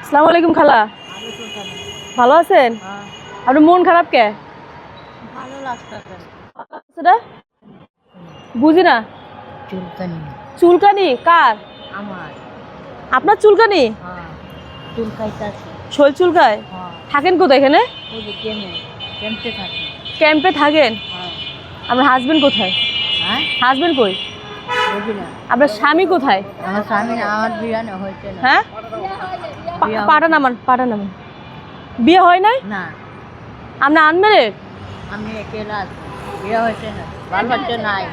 আসসালামু আলাইকুম খালা। ভালো আছেন? আপনার মন খারাপ কে? সেটা? বুঝি না। চুলকানি। চুলকানি? কার? আমার। আপনার চুলকানি? হ্যাঁ শোল চুলকায়? হ্যাঁ। থাকেন কোথায় এখানে? ক্যাম্পে থাকেন? হ্যাঁ। আপনার হাজবেন্ড কোথায়? হাজবেন্ড কই? আপনার স্বামী কোথায়? আমার স্বামী আমার বিয়ে হয়েছে হ্যাঁ? পাটা নামান পাটা নামান। বিয়ে হয় নাই? না। আপনি আনমেরেড আমি একেলা বিয়ে হয়েছে না। বাল বাচ্চা নাই।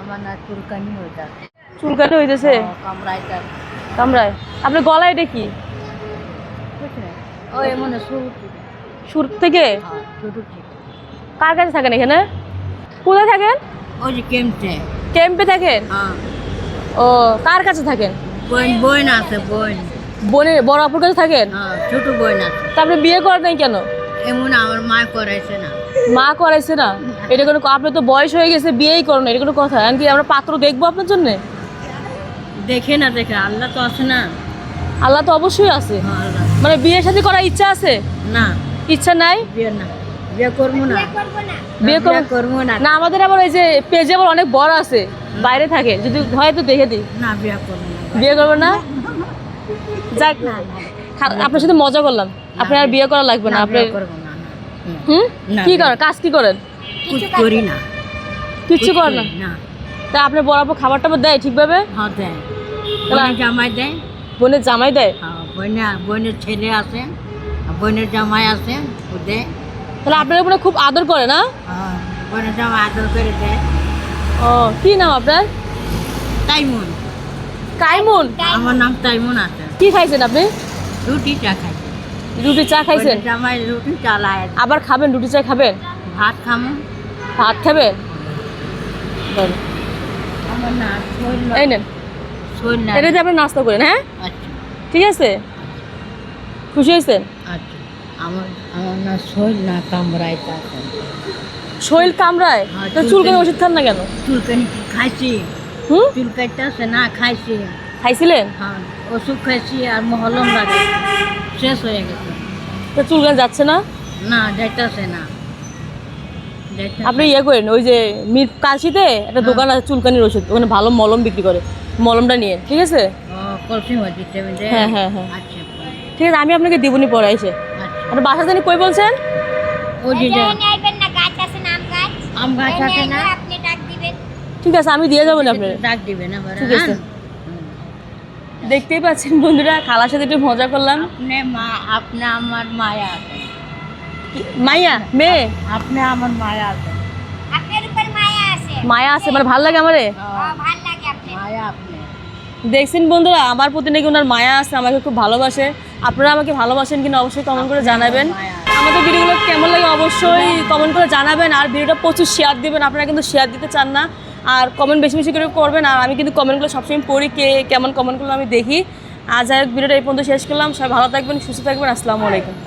আমার না চুলকানি হয়েছে চুলকানি হইতেছে কামড়াইতে কামরায় আপনার গলায় এটা কি? ওই মনে শুরু সুর। থেকে? হ্যাঁ কার কাছে থাকেন এখানে? কোথায় থাকেন? ওই যে কেমতে ক্যাম্পে থাকেন? হ্যাঁ। ও কার কাছে থাকেন? বোন বোন আছে বোন। বোনের বড় আপুর কাছে থাকেন? হ্যাঁ ছোট বোন আছে। তা আপনি বিয়ে করেন নাই কেন? এমন আমার মা করাইছে না। মা করাইছে না? এটা কোনো আপনার তো বয়স হয়ে গেছে বিয়েই করেন এটা কোনো কথা। এমনকি আমরা পাত্র দেখব আপনার জন্য? দেখে না দেখে। আল্লাহ তো আছে না। আল্লাহ তো অবশ্যই আছে। হ্যাঁ, আল্লাহ মানে বিয়ের সাথে করার ইচ্ছা আছে? না। ইচ্ছা নাই? বিয়ে না। বিয়ে করব না। বিয়ে বিয়ে করব- করব না। না আমাদের আবার এই যে পেজে আবার অনেক বড় আছে। বাইরে থাকে। যদি হয় তো দেখে দিই। না বিয়ে করব না। বিয়ে করবেন না? যাক খা- আপনার সাথে মজা করলাম। আপনার আর বিয়ে করা লাগবে না না, আপনার বিয়ে করব না না। হুম। কি করেন? কাজ কি করেন? করি না। কিচ্ছু কুছ করেন না? তা আপনার বড় আপু খাবার টাবার দেয় ঠিকভাবে? হ্যাঁ দেয়। জামাই দেয়। বোনের জামাই দেয়? হ্যাঁ বোনে বোনের ছেলে আছে বোনের জামাই আছে ও দেয়। তাহলে আপনার উপরে খুব আদর করে না? হ্যাঁ বোনের জামাই আদর করে দেয়। ও কি নাম আপনার? তাইমুন। কাইমুন আমার নাম তাইমুন আছে। কি খাইছেন আপনি? রুটি চা খাই। রুটি চা খাইছেন? জামাই রুটি চালায়। আবার খাবেন? রুটি চা খাবেন? ভাত খামো। ভাত খাবেন? না এই নেন। এটা দিয়ে আপনি নাস্তা করেন হ্যাঁ? আচ্ছা। ঠিক আছে? খুশি হয়েছেন? আচ্ছা। আমার আমার না শরীর না কামড়ায় হ্যাঁ, তো চুলকানি। ওষুধ খান না কেন? চুলকানি খাইছি? হুম? চুলকাইতে আছে না খাইছি। খাইছিলেন? হ্যাঁ। ওষুধ খাইছি আর মহলম লাগে শেষ হয়ে গেছে। তো চুলকানি যাচ্ছে না? না যাইতেছে না। আপনি ইয়ে করেন ওই যে মির কাশিতে একটা দোকান আছে চুলকানির ওষুধ ওখানে ভালো মলম বিক্রি করে মলমটা নিয়ে ঠিক আছে? হ্যাঁ, হ্যাঁ, হ্যাঁ। আচ্ছা ঠিক আছে আমি আপনাকে দিবনি পরে এসে আচ্ছা। আপনার বাসা জানি কই বলছেন? ঠিক আছে আমি দিয়ে যাব না আপনার। ডাক ঠিক আছে। হ্যাঁ? দেখতেই পাচ্ছেন বন্ধুরা খালার সাথে একটু মজা করলাম। আপনি মা আপনি আমার মায়া মাইয়া মেয়ে? আপনি আমার মায়া আছে আপনার উপর মায়া আছে। মায়া আছে মানে ভালো লাগে আমারে? ও, ভালো লাগে আপনি মায়া আপনি। দেখছেন বন্ধুরা আমার প্রতি নাকি ওনার মায়া আছে আমাকে খুব ভালোবাসে। আপনারা আমাকে ভালোবাসেন কিনা অবশ্যই কমেন্ট করে জানাবেন। আমাদের ভিডিওগুলো কেমন লাগে অবশ্যই কমেন্ট করে জানাবেন আর ভিডিওটা প্রচুর শেয়ার দিবেন। আপনারা কিন্তু শেয়ার দিতে চান না। আর কমেন্ট বেশি বেশি করে করবেন। আর আমি কিন্তু কমেন্টগুলো সবসময় পড়ি কে কেমন কমেন্টগুলো আমি দেখি। আজ আর ভিডিওটা এই পর্যন্ত শেষ করলাম। সবাই ভালো থাকবেন, সুস্থ থাকবেন। আসসালামু আলাইকুম।